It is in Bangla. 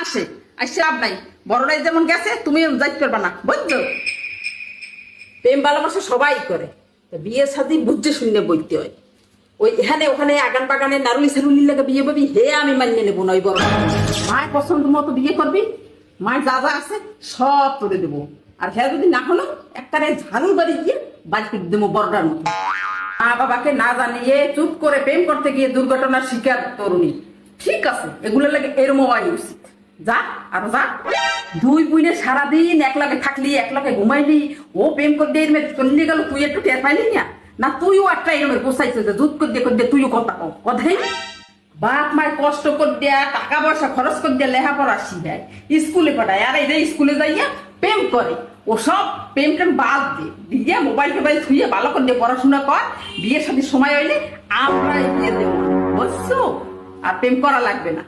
আসে আসে লাভ নাই। বড়রাই যেমন গেছে তুমি যাইতে পারবা না বুঝছ প্রেম ভালোবাসা সবাই করে। বিয়ে শাদি বুঝছে শুনলে বইতে হয় ওই এখানে, ওখানে আগান বাগানে নারুলি সারুলি লাগে বিয়ে পাবি, হে আমি মানিয়ে নেব নয় বড় মায়ের পছন্দ মতো বিয়ে করবি, মায়ের যা যা আছে সব করে দেবো। আর হ্যাঁ যদি না হলো, একটারে ঝাড়ু বাড়ি গিয়ে বাড়ি করে দেবো বড়টার মতো। মা বাবাকে না জানিয়ে চুপ করে প্রেম করতে গিয়ে দুর্ঘটনার শিকার তরুণী। ঠিক আছে এগুলো লাগে এরম হওয়াই উচিত যা, আর যা। দুই বুইনে সারাদিন এক লাগে থাকলি এক লাগে ঘুমাইলি, ও প্রেম করতে এরমে চলে গেল, তুই একটু টের পাইলি না? না, তুইও একটা এরমে বসাইছিস যে দুধ করতে করতে তুইও কথা কও। কথাই বাপ মায়ের কষ্ট করে দেয়া টাকা পয়সা খরচ করে দেয়া লেখাপড়া শিখায়। স্কুলে পাঠায়, আর এই যে স্কুলে যাইয়া প্রেম করে। ও সব প্রেম টেম বাদ দে। দিয়ে মোবাইল টোবাইল থুয়ে ভালো করে দিয়ে পড়াশোনা কর। বিয়ের সাথে সময় হইলে আমরা বিয়ে দেবো। বুঝছ? আর প্রেম করা লাগবে না।